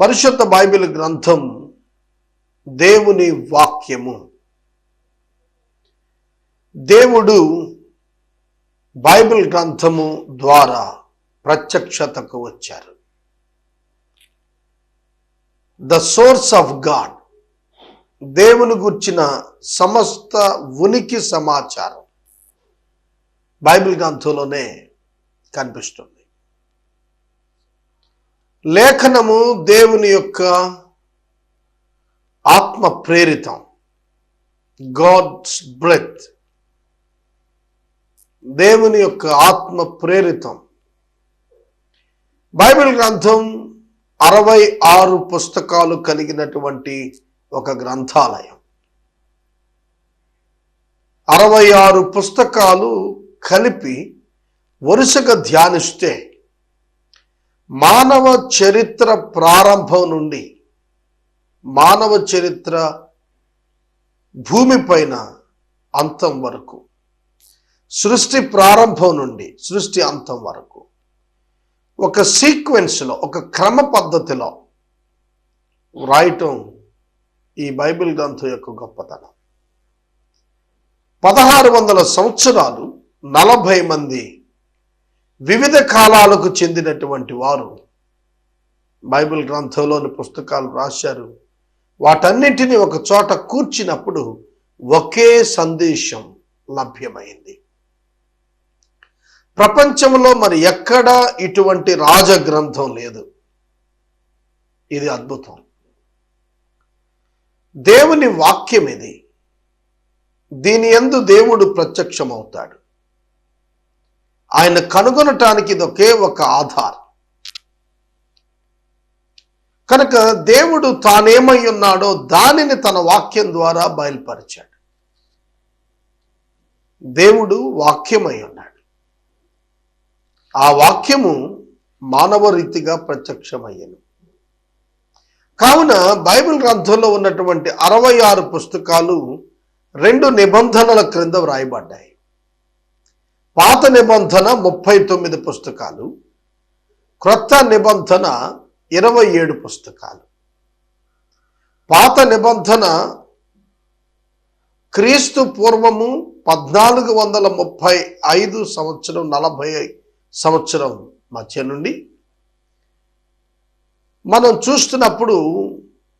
పరిశుద్ధ బైబిల్ గ్రంథం దేవుని వాక్యము. దేవుడు బైబిల్ గ్రంథము ద్వారా ప్రత్యక్షతకు వచ్చారు. ద సోర్స్ ఆఫ్ గాడ్ దేవుని గుర్చిన సమస్త ఉనికి సమాచారం బైబిల్ గ్రంథంలోనే కనిపిస్తుంది. లేఖనము దేవుని యొక్క ఆత్మ ప్రేరితం. గాడ్స్ బ్రెత్ దేవుని యొక్క ఆత్మ ప్రేరితం. బైబిల్ గ్రంథం అరవై ఆరు పుస్తకాలు కలిగినటువంటి ఒక గ్రంథాలయం. అరవై ఆరు పుస్తకాలు కలిపి వరుసగా ధ్యానిస్తే మానవ చరిత్ర ప్రారంభం నుండి మానవ చరిత్ర భూమిపైన అంతం వరకు సృష్టి ప్రారంభం నుండి సృష్టి అంతం వరకు ఒక సీక్వెన్స్లో ఒక క్రమ పద్ధతిలో వ్రాయటం ఈ బైబిల్ గ్రంథం యొక్క గొప్పతనం. పదహారు వందల సంవత్సరాలు నలభై మంది వివిధ కాలాలకు చెందినటువంటి వారు బైబిల్ గ్రంథంలోని పుస్తకాలు రాశారు. వాటన్నింటినీ ఒక చోట కూర్చినప్పుడు ఒకే సందేశం లభ్యమైంది. ప్రపంచంలో మరి ఎక్కడా ఇటువంటి రాజగ్రంథం లేదు. ఇది అద్భుతం. దేవుని వాక్యం ఇది దీని ఎందు దేవుడు ప్రత్యక్షమవుతాడు. ఆయన కనుగొనటానికి ఇది ఒకే ఒక ఆధార్. కనుక దేవుడు తానేమై ఉన్నాడో దానిని తన వాక్యం ద్వారా బయలుపరిచాడు. దేవుడు వాక్యమై ఉన్నాడు. ఆ వాక్యము మానవ రీతిగా ప్రత్యక్షమయ్యను. కావున బైబిల్ గ్రంథంలో ఉన్నటువంటి అరవై ఆరు పుస్తకాలు రెండు నిబంధనల క్రింద వ్రాయబడ్డాయి. పాత నిబంధన ముప్పై తొమ్మిది పుస్తకాలు క్రొత్త నిబంధన ఇరవై ఏడు పుస్తకాలు. పాత నిబంధన క్రీస్తు పూర్వము పద్నాలుగు వందల ముప్పై ఐదు సంవత్సరం నలభై సంవత్సరం మధ్య నుండి మనం చూస్తున్నప్పుడు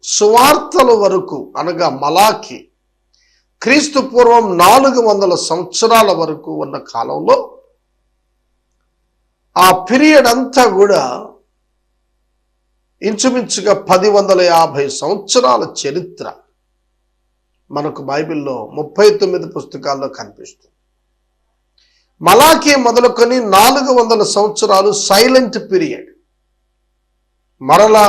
సువార్తల వరకు అనగా మలాకి క్రీస్తు పూర్వం నాలుగు వందల సంవత్సరాల వరకు ఉన్న కాలంలో ఆ పీరియడ్ అంతా కూడా ఇంచుమించుగా పది వందల యాభై సంవత్సరాల చరిత్ర మనకు బైబిల్లో ముప్పై తొమ్మిది పుస్తకాల్లో కనిపిస్తుంది. మలాకి మొదలుకొని నాలుగు వందల సంవత్సరాలు సైలెంట్ పీరియడ్. మరలా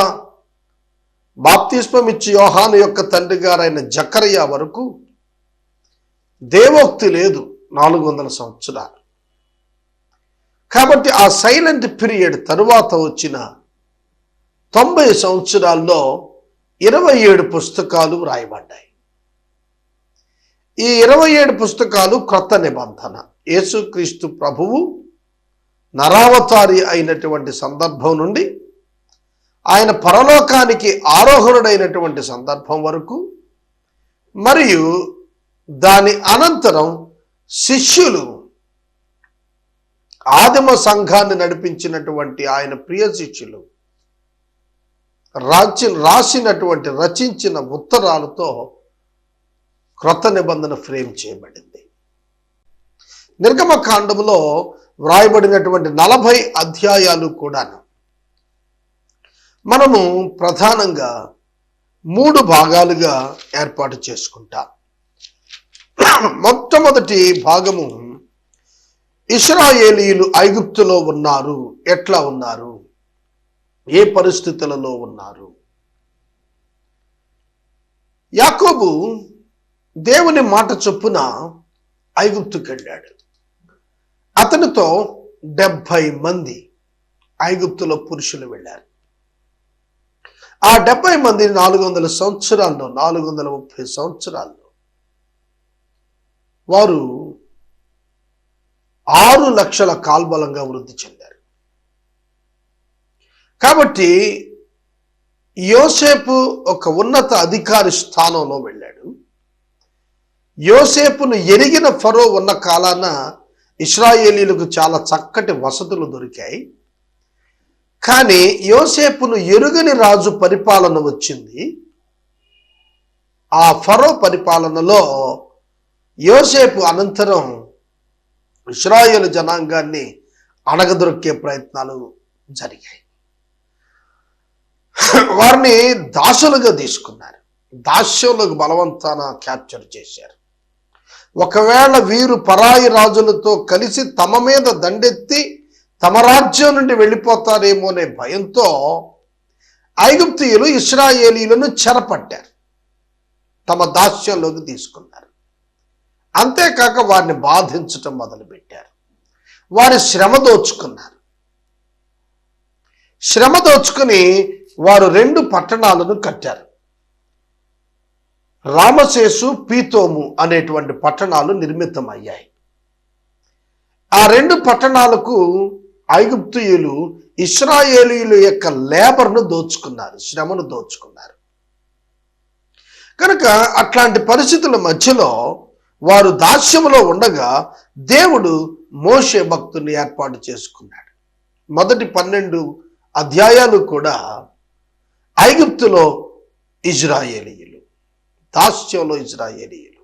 బాప్తిస్మం ఇచ్చి యోహాను యొక్క తండ్రి గారైన జకరయ్య వరకు దేవోక్తి లేదు నాలుగు వందల సంవత్సరాలు. కాబట్టి ఆ సైలెంట్ పీరియడ్ తరువాత వచ్చిన తొంభై సంవత్సరాల్లో ఇరవై ఏడు పుస్తకాలు వ్రాయబడ్డాయి. ఈ ఇరవై ఏడు పుస్తకాలు క్రొత్త నిబంధన. యేసుక్రీస్తు ప్రభువు నరావతారి అయినటువంటి సందర్భం నుండి ఆయన పరలోకానికి ఆరోహణుడైనటువంటి సందర్భం వరకు మరియు దాని అనంతరం శిష్యులు ఆదిమ సంఘాన్ని నడిపించినటువంటి ఆయన ప్రియ శిష్యులు రాచి రాసినటువంటి రచించిన ఉత్తరాలతో క్రొత్త నిబంధన ఫ్రేమ్ చేయబడింది. నిర్గమకాండములో వ్రాయబడినటువంటి నలభై అధ్యాయాలు కూడాను. మనము ప్రధానంగా మూడు భాగాలుగా ఏర్పాటు చేసుకుంటాం. మొట్టమొదటి భాగము ఇస్రాయేలీలు ఐగుప్తులో ఉన్నారు. ఎట్లా ఉన్నారు? ఏ పరిస్థితులలో ఉన్నారు? యాకోబు దేవుని మాట చొప్పున ఐగుప్తుకి వెళ్ళాడు అతనితో డెబ్భై మంది ఐగుప్తులో పురుషులు వెళ్ళారు. ఆ డెబ్బై మంది నాలుగు వందల సంవత్సరాల్లో నాలుగు వందల ముప్పై సంవత్సరాల్లో వారు ఆరు లక్షల కాల్బలంగా వృద్ధి చెందారు. కాబట్టి యోసేపు ఒక ఉన్నత అధికారి స్థానంలో వెళ్ళాడు. యోసేపును ఎరిగిన ఫరో ఉన్న కాలాన ఇస్రాయేలీలకు చాలా చక్కటి వసతులు దొరికాయి. కానీ యోసేపును ఎరుగని రాజు పరిపాలన వచ్చింది. ఆ ఫరో పరిపాలనలో యోసేపు అనంతరం ఇస్రాయేల్ జనాంగాన్ని అణగదొరికే ప్రయత్నాలు జరిగాయి. వారిని దాసులుగా తీసుకున్నారు. దాస్యంలోకి బలవంతాన క్యాప్చర్ చేశారు. ఒకవేళ వీరు పరాయి రాజులతో కలిసి తమ మీద దండెత్తి తమ రాజ్యం నుండి వెళ్ళిపోతారేమో అనే భయంతో ఐగుప్తీయులు ఇస్రాయేలీలను చెరపట్టారు. తమ దాస్యంలోకి తీసుకున్నారు. అంతేకాక వారిని బాధించటం మొదలుపెట్టారు. వారి శ్రమ దోచుకున్నారు. శ్రమ దోచుకుని వారు రెండు పట్టణాలను కట్టారు. రామశేషు పీతోము అనేటువంటి పట్టణాలు నిర్మితమయ్యాయి. ఆ రెండు పట్టణాలకు ఐగుప్తుయులు ఇస్రాయేలీల యొక్క లేబర్ను దోచుకున్నారు శ్రమను దోచుకున్నారు. కనుక అట్లాంటి పరిస్థితుల మధ్యలో వారు దాస్యములో ఉండగా దేవుడు మోషే భక్తుని ఏర్పాటు చేసుకున్నాడు. మొదటి పన్నెండు అధ్యాయాలు కూడా ఐగుప్తులో ఇజ్రాయేలీయులు దాస్యంలో ఇజ్రాయేలీయులు.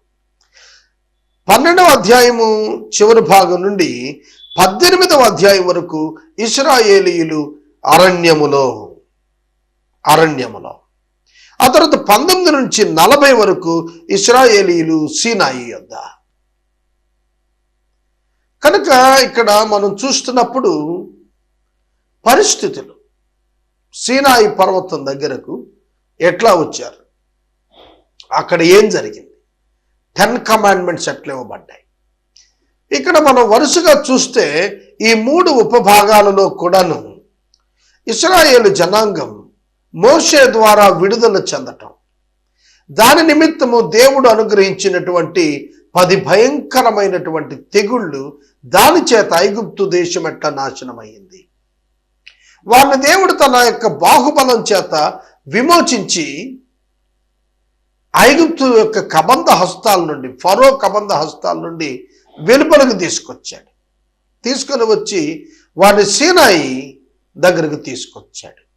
పన్నెండవ అధ్యాయము చివరి భాగం నుండి పద్దెనిమిదవ అధ్యాయం వరకు ఇస్రాయేలీయులు అరణ్యములో అరణ్యములో ఆ తర్వాత పంతొమ్మిది నుంచి నలభై వరకు ఇస్రాయేలీలు సీనాయి యొద్ద. కనుక ఇక్కడ మనం చూస్తున్నప్పుడు పరిస్థితులు. సీనాయి పర్వతం దగ్గరకు ఎట్లా వచ్చారు? అక్కడ ఏం జరిగింది? టెన్ కమాండ్మెంట్స్ ఎట్లా ఇవ్వబడ్డాయి. ఇక్కడ మనం వరుసగా చూస్తే ఈ మూడు ఉపభాగాలలో కూడాను ఇస్రాయేల్ జనాంగం మోషే ద్వారా విడుదల చెందటం. దాని నిమిత్తము దేవుడు అనుగ్రహించినటువంటి పది భయంకరమైనటువంటి తెగుళ్ళు దాని చేత ఐగుప్తు దేశం ఎట్లా నాశనమైంది. వాళ్ళ దేవుడు తన యొక్క బాహుబలం చేత విమోచించి ఐగుప్తు యొక్క కబంధ హస్తాల నుండి ఫరో కబంధ హస్తాల నుండి వెలుపలకు తీసుకొచ్చాడు. తీసుకొని వచ్చి వాడిని సీనాయి దగ్గరకు తీసుకొచ్చాడు.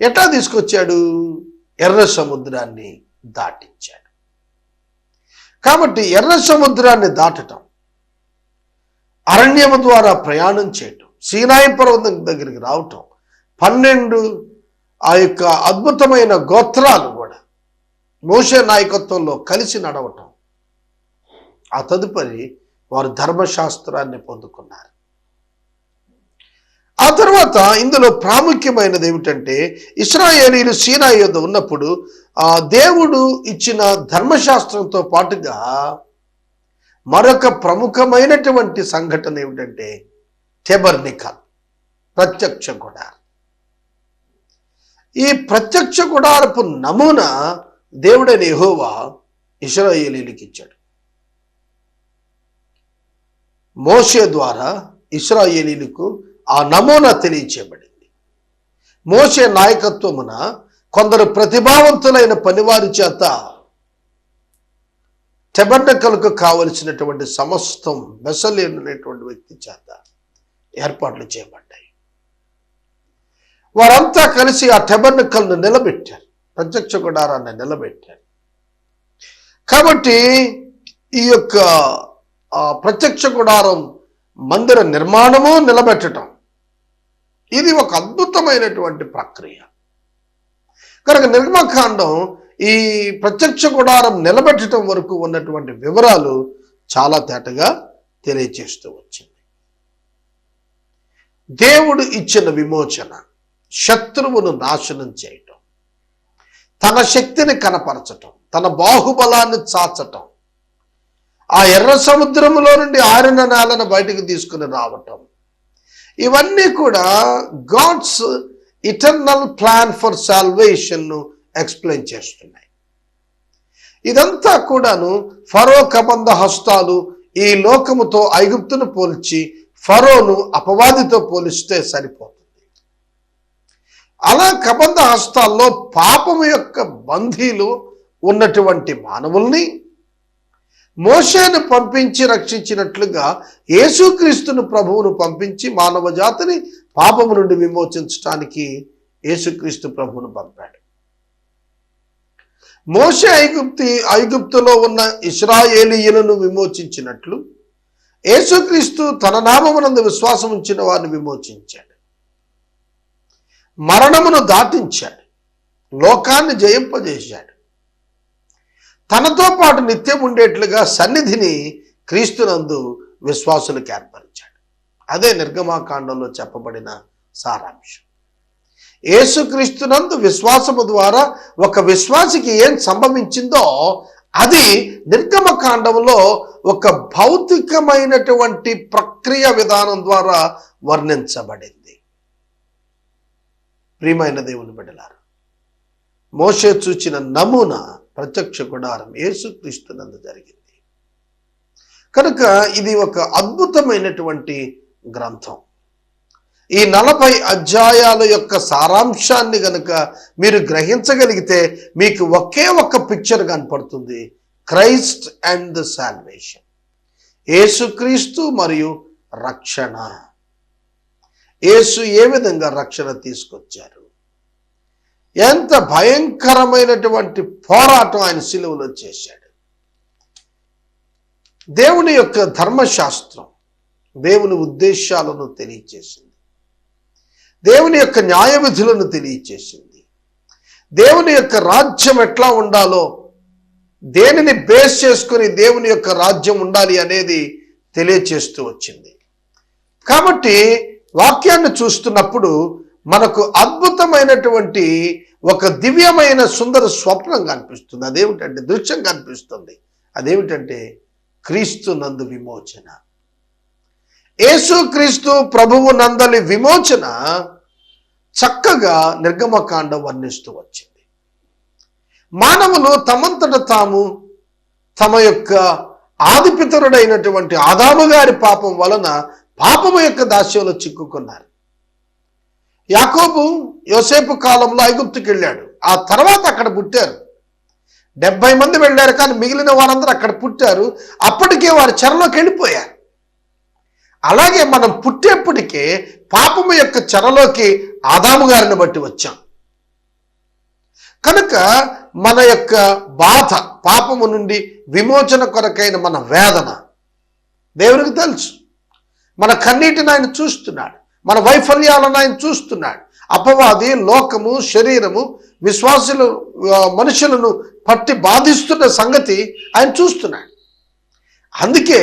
ఎట్లా తీసుకొచ్చాడు? ఎర్ర సముద్రాన్ని దాటించాడు. కాబట్టి ఎర్ర సముద్రాన్ని దాటటం అరణ్యము ద్వారా ప్రయాణం చేయటం సీనాయి పర్వతం దగ్గరికి రావటం పన్నెండు ఆ యొక్క అద్భుతమైన గోత్రాలు కూడా మోషే నాయకత్వంలో కలిసి నడవటం. ఆ తదుపరి వారు ధర్మశాస్త్రాన్ని పొందుకున్నారు. ఆ తర్వాత ఇందులో ప్రాముఖ్యమైనది ఏమిటంటే ఇస్రాయేలీలు సీనా యుద్ధ ఉన్నప్పుడు ఆ దేవుడు ఇచ్చిన ధర్మశాస్త్రంతో పాటుగా మరొక ప్రముఖమైనటువంటి సంఘటన ఏమిటంటే టెబర్నికల్ ప్రత్యక్ష గుడార్. ఈ ప్రత్యక్ష గుడారపు నమూనా దేవుడైన యెహోవా ఇస్రాయేలీలకు ఇచ్చాడు. మోషే ద్వారా ఇస్రాయేలీలకు ఆ నమూనా తెలియచేయబడింది. మోసే నాయకత్వమున కొందరు ప్రతిభావంతులైన పనివారి చేత టెబర్నకలకు కావలసినటువంటి సమస్తం బెసలేనటువంటి వ్యక్తి చేత ఏర్పాట్లు చేయబడ్డాయి. వారంతా కలిసి ఆ టెబర్నకల్ను నిలబెట్టారు. ప్రత్యక్ష గుడారాన్ని నిలబెట్టారు. కాబట్టి ఈ యొక్క ప్రత్యక్ష గుడారం మందిర నిర్మాణము నిలబెట్టడం ఇది ఒక అద్భుతమైనటువంటి ప్రక్రియ. కనుక నిర్మకాండం ఈ ప్రత్యక్ష గుడారం నిలబెట్టడం వరకు ఉన్నటువంటి వివరాలు చాలా తేటగా తెలియచేస్తూ వచ్చింది. దేవుడు ఇచ్చిన విమోచన శత్రువును నాశనం చేయటం తన శక్తిని కనపరచటం తన బాహుబలాన్ని చాచటం ఆ ఎర్ర సముద్రములో నుండి ఆరిన నేలను బయటకు తీసుకుని రావటం ఇవన్నీ కూడా గాడ్స్ ఇటర్నల్ ప్లాన్ ఫర్ సాల్వేషన్ను ఎక్స్ప్లెయిన్ చేస్తున్నాయి. ఇదంతా కూడాను ఫరో కబంధ హస్తాలు ఈ లోకముతో ఐగుప్తును పోల్చి ఫరోను అపవాదితో పోలిస్తే సరిపోతుంది. అలా కబంధ హస్తాల్లో పాపము యొక్క బంధీలు ఉన్నటువంటి మానవుల్ని మోషేను పంపించి రక్షించినట్లుగా యేసుక్రీస్తును ప్రభువును పంపించి మానవ జాతిని పాపము నుండి విమోచించడానికి యేసుక్రీస్తు ప్రభువును పంపాడు. మోషే ఐగుప్తి ఐగుప్తులో ఉన్న ఇస్రాయేలీయులను విమోచించినట్లు యేసుక్రీస్తు తన నామమునందు విశ్వాసం ఉంచిన వారిని విమోచించాడు. మరణమును దాటించాడు. లోకాన్ని జయింపజేశాడు. తనతో పాటు నిత్యం ఉండేట్లుగా సన్నిధిని క్రీస్తునందు విశ్వాసులకు ఏర్పరిచాడు. అదే నిర్గమాకాండంలో చెప్పబడిన సారాంశం. ఏసుక్రీస్తునందు విశ్వాసము ద్వారా ఒక విశ్వాసికి ఏం సంభవించిందో అది నిర్గమకాండంలో ఒక భౌతికమైనటువంటి ప్రక్రియ విధానం ద్వారా వర్ణించబడింది. ప్రియమైన దేవుని బిడ్డలారు మోషే చూచిన నమూనా ప్రత్యక్ష గుడారం యేసుక్రీస్తునందు జరిగింది. కనుక ఇది ఒక అద్భుతమైనటువంటి గ్రంథం. ఈ నలభై అధ్యాయాల యొక్క సారాంశాన్ని గనుక మీరు గ్రహించగలిగితే మీకు ఒకే ఒక్క పిక్చర్ కనపడుతుంది. Christ and the salvation. యేసుక్రీస్తు మరియు రక్షణ. యేసు ఏ విధంగా రక్షణ తీసుకొచ్చారు? ఎంత భయంకరమైనటువంటి పోరాటం ఆయన సిలువలో చేశాడు. దేవుని యొక్క ధర్మశాస్త్రం దేవుని ఉద్దేశాలను తెలియచేసింది. దేవుని యొక్క న్యాయ విధులను తెలియచేసింది. దేవుని యొక్క రాజ్యం ఎట్లా ఉండాలో దేనిని బేస్ చేసుకుని దేవుని యొక్క రాజ్యం ఉండాలి అనేది తెలియచేస్తూ వచ్చింది. కాబట్టి వాక్యాన్ని చూస్తున్నప్పుడు మనకు అద్భుతమైనటువంటి ఒక దివ్యమైన సుందర స్వప్నం కనిపిస్తుంది. అదేమిటంటే దృశ్యం కనిపిస్తుంది. అదేమిటంటే క్రీస్తు నందు విమోచన. యేసు క్రీస్తు ప్రభువు నందలి విమోచన చక్కగా నిర్గమకాండం వర్ణిస్తూ వచ్చింది. మానవులు తమంతట తాము తమ యొక్క ఆదిపితరుడైనటువంటి ఆదాము గారి పాపం వలన పాపము యొక్క దాస్యంలో చిక్కుకున్నారు. యాకోబు యోసేపు కాలంలో ఐగుప్తుకి వెళ్ళాడు. ఆ తర్వాత అక్కడ పుట్టారు. డెబ్బై మంది వెళ్ళారు కానీ మిగిలిన వారందరూ అక్కడ పుట్టారు. అప్పటికే వారి చెరలోకి వెళ్ళిపోయారు. అలాగే మనం పుట్టేప్పటికే పాపము యొక్క చెరలోకి ఆదాము గారిని బట్టి వచ్చాం. కనుక మన యొక్క బాధ పాపము నుండి విమోచన కొరకైన మన వేదన దేవునికి తెలుసు. మన కన్నీటిని ఆయన చూస్తున్నాడు. మన వైఫల్యాలను ఆయన చూస్తున్నాడు. అపవాది లోకము శరీరము విశ్వాసులు మనుషులను పట్టి బాధిస్తున్న సంగతి ఆయన చూస్తున్నాడు. అందుకే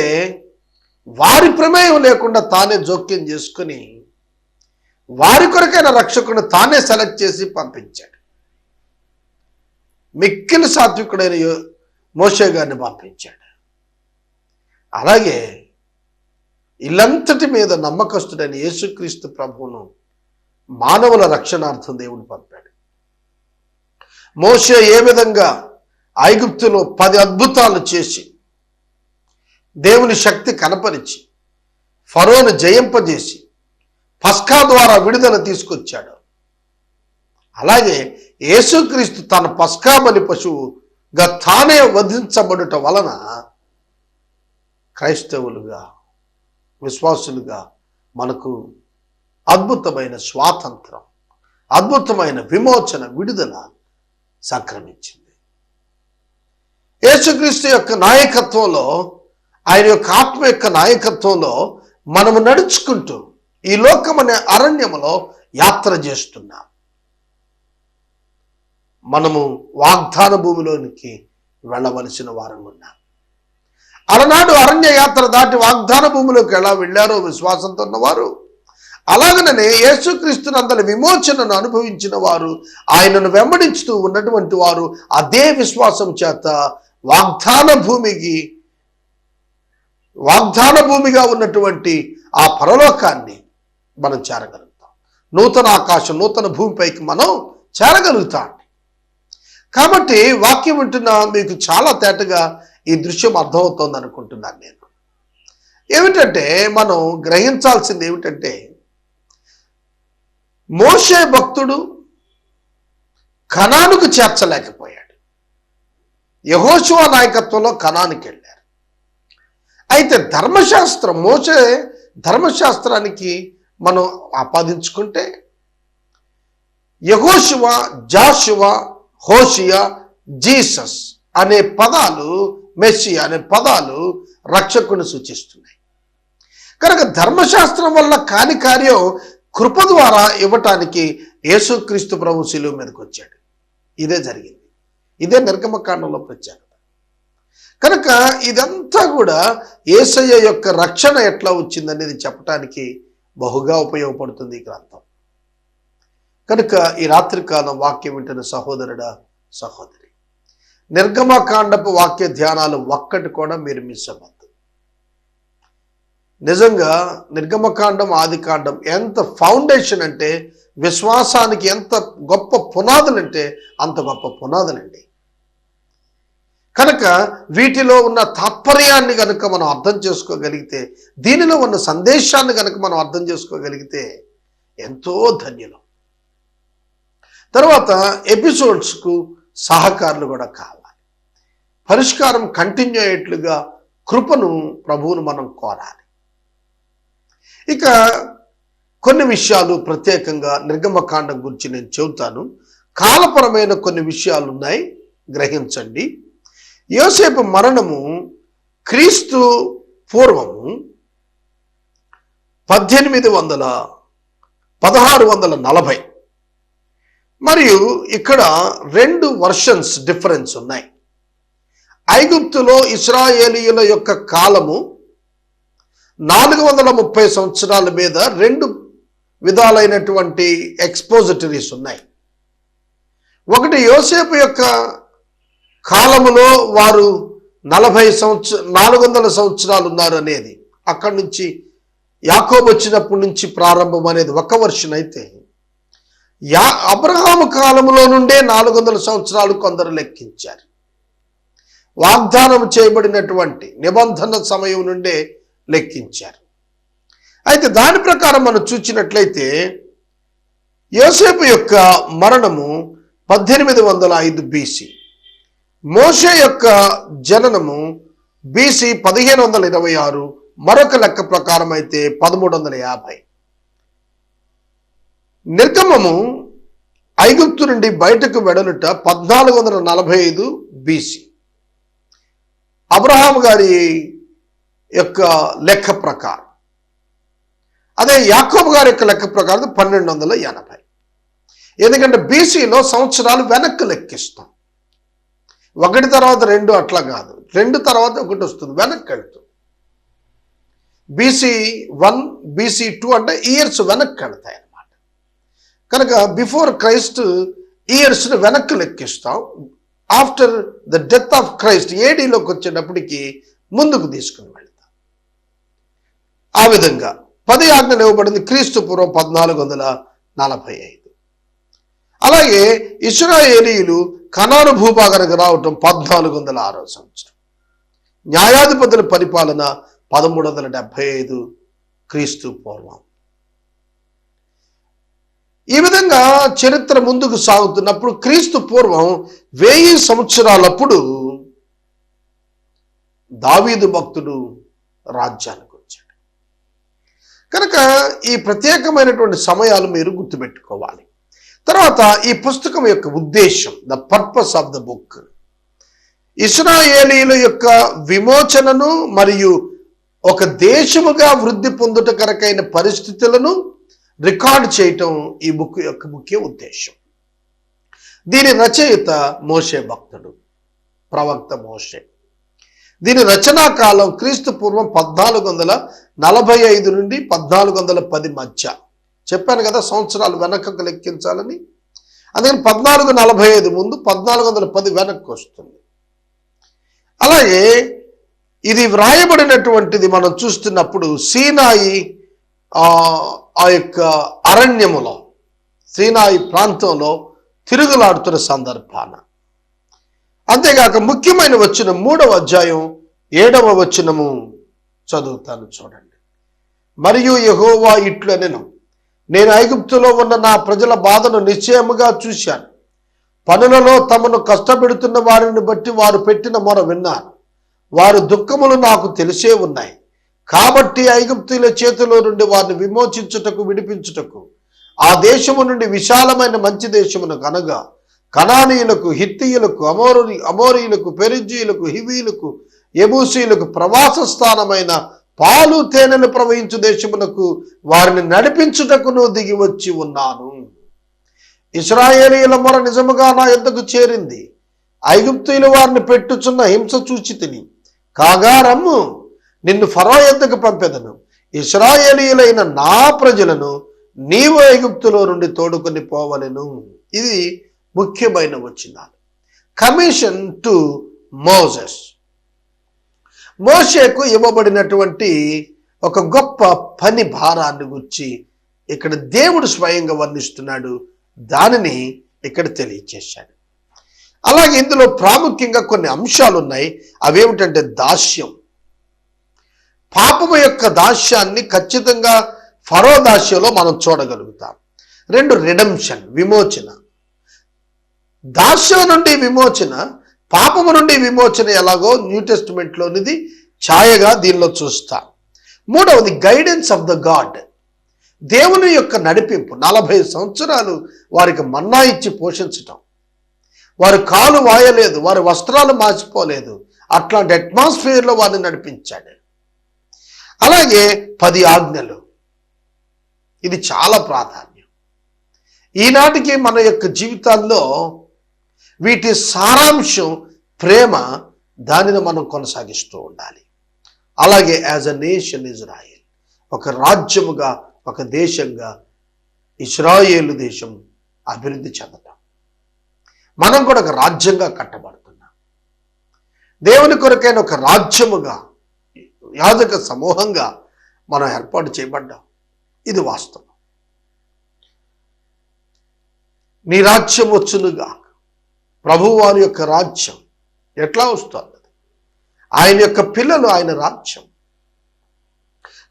వారి ప్రమేయం లేకుండా తానే జోక్యం చేసుకుని వారి కొరకైన రక్షకుడు తానే సెలెక్ట్ చేసి పంపించాడు. మిక్కిలి సాత్వికుడైన మోషే గారిని పంపించాడు. అలాగే ఇల్లంతటి మీద నమ్మకస్తుడైన యేసుక్రీస్తు ప్రభువును మానవుల రక్షణార్థం దేవుడు పంపాడు. మోషే ఏ విధంగా ఐగుప్తులో పది అద్భుతాలు చేసి దేవుని శక్తి కనపరిచి ఫరోను జయింపజేసి పస్కా ద్వారా విడుదల తీసుకొచ్చాడు. అలాగే యేసుక్రీస్తు తన పస్కా బలి పశువుగా తానే వధించబడుట వలన క్రైస్తవులుగా విశ్వాసులుగా మనకు అద్భుతమైన స్వాతంత్రం అద్భుతమైన విమోచన విడుదల సంక్రమించింది. యేసుక్రీస్తు యొక్క నాయకత్వంలో ఆయన యొక్క ఆత్మ యొక్క నాయకత్వంలో మనము నడుచుకుంటూ ఈ లోకం అనే అరణ్యములో యాత్ర చేస్తున్నాం. మనము వాగ్దాన భూమిలోనికి వెళ్ళవలసిన వారం ఉన్నాం. అలనాడు అరణ్య యాత్ర దాటి వాగ్దాన భూమిలోకి ఎలా వెళ్ళారో విశ్వాసంతో ఉన్నవారు. అలాగనే యేసుక్రీస్తునందరి విమోచనను అనుభవించిన వారు ఆయనను వెంబడించుతూ ఉన్నటువంటి వారు అదే విశ్వాసం చేత వాగ్దాన భూమికి వాగ్దాన భూమిగా ఉన్నటువంటి ఆ పరలోకాన్ని మనం చేరగలుగుతాం. నూతన ఆకాశం నూతన భూమిపైకి మనం చేరగలుగుతాం. కాబట్టి వాక్యం వింటున్న మీకు చాలా తేటగా ఈ దృశ్యం అర్థమవుతోంది అనుకుంటున్నాను నేను. ఏమిటంటే మనం గ్రహించాల్సింది ఏమిటంటే మోషే భక్తుడు కణానికి చేర్చలేకపోయాడు. యహోశివ నాయకత్వంలో కణానికి వెళ్ళారు. అయితే ధర్మశాస్త్రం మోసే ధర్మశాస్త్రానికి మనం ఆపాదించుకుంటే యహోశివ జాషువ హోషియా జీసస్ అనే పదాలు మెస్సి అనే పదాలు రక్షకుని సూచిస్తున్నాయి. కనుక ధర్మశాస్త్రం వల్ల కాని కార్యం కృప ద్వారా ఇవ్వటానికి యేసుక్రీస్తు ప్రభు శిలువు మీదకి వచ్చాడు. ఇదే జరిగింది. ఇదే నిర్గమకాండంలో ప్రత్యేకత కనుక ఇదంతా కూడా ఏసయ్య యొక్క రక్షణ ఎట్లా వచ్చిందనేది చెప్పటానికి బహుగా ఉపయోగపడుతుంది ఈ గ్రంథం. కనుక ఈ రాత్రికాలం వాక్యం వింటున్న సహోదరుడా సహోదరి నిర్గమకాండపు వాక్య ధ్యానాలు ఒక్కటి కూడా మీరు మిస్ అవ్వద్దు. నిజంగా నిర్గమకాండం ఆదికాండం ఎంత ఫౌండేషన్ అంటే విశ్వాసానికి ఎంత గొప్ప పునాదులు అంటే అంత గొప్ప పునాదులండి. కనుక వీటిలో ఉన్న తాత్పర్యాన్ని కనుక మనం అర్థం చేసుకోగలిగితే దీనిలో ఉన్న సందేశాన్ని కనుక మనం అర్థం చేసుకోగలిగితే ఎంతో ధన్యులం. తర్వాత ఎపిసోడ్స్కు సహకారులు కూడా కావాలి. పరిష్కారం కంటిన్యూ అయ్యేట్లుగా కృపను ప్రభువును మనం కోరాలి. ఇక కొన్ని విషయాలు ప్రత్యేకంగా నిర్గమకాండం గురించి నేను చెబుతాను. కాలపరమైన కొన్ని విషయాలు ఉన్నాయి గ్రహించండి. యోసేపు మరణము క్రీస్తు పూర్వము పద్దెనిమిది వందల పదహారు వందల నలభై మరియు ఇక్కడ రెండు వర్షన్స్ డిఫరెన్స్ ఉన్నాయి. ఐగుప్తులో ఇస్రాయేలీయుల యొక్క కాలము నాలుగు వందల ముప్పై సంవత్సరాల మీద రెండు విధాలైనటువంటి ఎక్స్పోజిటరీస్ ఉన్నాయి. ఒకటి యోసేపు యొక్క కాలములో వారు నలభై సంవత్సర నాలుగు వందల సంవత్సరాలు ఉన్నారు అనేది. అక్కడి నుంచి యాకోబ్ వచ్చినప్పటి నుంచి ప్రారంభం అనేది ఒక వర్షన్ అయితే యా అబ్రహాము కాలంలో నుండే నాలుగు వందల సంవత్సరాలు కొందరు లెక్కించారు. వాగ్దానం చేయబడినటువంటి నిబంధన సమయం నుండే లెక్కించారు. అయితే దాని ప్రకారం మనం చూచినట్లయితే యోసేపు యొక్క మరణము పద్దెనిమిది వందల ఐదు బీసీ మోషే యొక్క జననము బీసీ పదిహేను వందల ఇరవై ఆరు మరొక లెక్క ప్రకారం అయితే పదమూడు వందల యాభై. నిర్గమము ఐగుప్తు నుండి బయటకు వెడలుట పద్నాలుగు వందల నలభై ఐదు బీసీ అబ్రహాం గారి యొక్క లెక్క ప్రకారం. అదే యాకోబు గారి యొక్క లెక్క ప్రకారం పన్నెండు వందల ఎనభై. ఎందుకంటే బీసీలో సంవత్సరాలు వెనక్కి లెక్కిస్తాం. ఒకటి తర్వాత రెండు అట్లా కాదు. రెండు తర్వాత ఒకటి వస్తుంది. వెనక్కి వెళ్తుంది బీసీ వన్ బీసీ టూ అంటే ఇయర్స్ వెనక్కి వెళ్తాయి. కనుక బిఫోర్ క్రైస్ట్ ఇయర్స్ను వెనక్కి లెక్కిస్తాం. After the death of Christ ఏడీలోకి వచ్చేటప్పటికి ముందుకు తీసుకుని వెళ్తాం. ఆ విధంగా పది ఆజ్ఞలు ఇవ్వబడింది క్రీస్తు పూర్వం పద్నాలుగు వందల నలభై ఐదు. అలాగే ఇస్రాయేలీలు కనాను భూభాగానికి రావటం పద్నాలుగు వందల ఆరో సంవత్సరం. న్యాయాధిపతుల పరిపాలన పదమూడు వందల డెబ్బై ఐదు క్రీస్తు పూర్వం. ఈ విధంగా చరిత్ర ముందుకు సాగుతున్నప్పుడు క్రీస్తు పూర్వం వెయ్యి సంవత్సరాలప్పుడు దావీదు భక్తుడు రాజ్యానికి వచ్చాడు. కనుక ఈ ప్రత్యేకమైనటువంటి సమయాలు మీరు గుర్తుపెట్టుకోవాలి. తర్వాత ఈ పుస్తకం యొక్క ఉద్దేశం the purpose of the book ఇస్రాయేలీల యొక్క విమోచనను మరియు ఒక దేశముగా వృద్ధి పొందుట కరకైన పరిస్థితులను రికార్డ్ చేయటం ఈ బుక్ యొక్క ముఖ్య ఉద్దేశం. దీని రచయిత మోషే భక్తుడు ప్రవక్త మోషే. దీని రచనా కాలం క్రీస్తు పూర్వం పద్నాలుగు వందల నలభై ఐదు నుండి పద్నాలుగు వందల పది మధ్య. చెప్పాను కదా సంవత్సరాలు వెనకకు లెక్కించాలని. అందుకని పద్నాలుగు నలభై ఐదు ముందు పద్నాలుగు వందల పది వెనక్కి వస్తుంది. అలాగే ఇది వ్రాయబడినటువంటిది మనం చూస్తున్నప్పుడు సీనాయి ఆ యొక్క అరణ్యములో సీనాయి ప్రాంతంలో తిరుగులాడుతున్న సందర్భాన. అంతేగాక ముఖ్యమైన వచ్చిన మూడవ అధ్యాయం ఏడవ వచనము చదువుతాను చూడండి. మరియు యహోవా ఇట్లనెను నేను ఐగుప్తులో ఉన్న నా ప్రజల బాధను నిశ్చయముగా చూశాను. పనులలో తమను కష్టపెడుతున్న వారిని బట్టి వారు పెట్టిన మొర విన్నాను. వారి దుఃఖములు నాకు తెలిసే ఉన్నాయి. కాబట్టి ఐగుప్తుల చేతిలో నుండి వారిని విమోచించుటకు విడిపించుటకు ఆ దేశము నుండి విశాలమైన మంచి దేశమును కనగా కనానీయులకు హిత్తీయులకు అమోరు అమోరీయులకు పెరిజీయులకు హివీలకు ఎబూసీలకు ప్రవాస స్థానమైన పాలు తేనెలు ప్రవహించు దేశమునకు వారిని నడిపించుటకును దిగి వచ్చి ఉన్నాను. ఇస్రాయేలీల మొర నిజముగా నా ఎద్దకు చేరింది. ఐగుప్తులు వారిని పెట్టుచున్న హింస చూచి తిని కాగా రమ్ము నిన్ను ఫరో యొద్దకు పంపెదను. ఇస్రాయేలీలైన నా ప్రజలను నీవు ఐగుప్తులో నుండి తోడుకొని పోవలను. ఇది ముఖ్యమైన వచ్చినాలు కమిషన్ టు మోజెస్ మోషేకు ఇవ్వబడినటువంటి ఒక గొప్ప పని భారాన్ని గుర్చి ఇక్కడ దేవుడు స్వయంగా వర్ణిస్తున్నాడు. దానిని ఇక్కడ తెలియచేశాడు. అలాగే ఇందులో ప్రాముఖ్యంగా కొన్ని అంశాలు ఉన్నాయి అవేమిటంటే దాస్యం. పాపము యొక్క దాస్యాన్ని ఖచ్చితంగా ఫరో దాస్యంలో మనం చూడగలుగుతాం. రెండు రిడమ్షన్ విమోచన. దాస్యం నుండి విమోచన పాపము నుండి విమోచన ఎలాగో న్యూ టెస్ట్మెంట్లోనిది ఛాయగా దీనిలో చూస్తాం. మూడవది గైడెన్స్ ఆఫ్ ద గాడ్ దేవుని యొక్క నడిపింపు. నలభై సంవత్సరాలు వారికి మన్నా ఇచ్చి పోషించటం. వారు కాలు వాయలేదు వారి వస్త్రాలు మార్చిపోలేదు. అట్లాంటి అట్మాస్ఫియర్లో వారిని నడిపించాడు. అలాగే పది ఆజ్ఞలు. ఇది చాలా ప్రాధాన్యం. ఈనాటికి మన యొక్క జీవితాల్లో వీటి సారాంశం ప్రేమ దానిని మనం కొనసాగిస్తూ ఉండాలి. అలాగే యాజ్ అ నేషన్ ఇజ్రాయిల్ ఒక రాజ్యముగా ఒక దేశంగా ఇస్రాయేలు దేశం అభివృద్ధి చెందటం. మనం కూడా ఒక రాజ్యంగా కట్టబడుతున్నాం. దేవుని కొరకైన ఒక రాజ్యముగా యాజక సమూహంగా మనం ఏర్పాటు చేయబడ్డాం. ఇది వాస్తవం. నీ రాజ్యం వచ్చునుగా ప్రభు వారి యొక్క రాజ్యం ఎట్లా వస్తుంది ఆయన యొక్క పిల్లలు ఆయన రాజ్యం.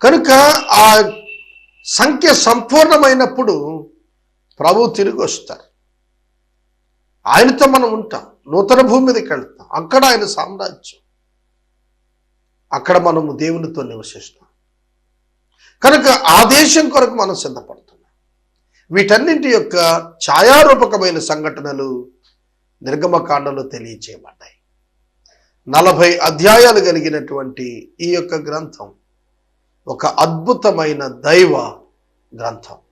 కనుక ఆ సంఖ్య సంపూర్ణమైనప్పుడు ప్రభు తిరిగి వస్తారు. ఆయనతో మనం ఉంటాం. నూతన భూమి మీదకి వెళ్తాం. అక్కడ ఆయన సామ్రాజ్యం. అక్కడ మనము దేవునితో నివసిస్తాం కనుక ఆ దేశం కొరకు మనం సిద్ధపడుతున్నాం. వీటన్నింటి యొక్క ఛాయారూపకమైన సంఘటనలు నిర్గమకాండలో తెలియచేయబడ్డాయి. నలభై అధ్యాయాలు కలిగినటువంటి ఈ యొక్క గ్రంథం ఒక అద్భుతమైన దైవ గ్రంథం.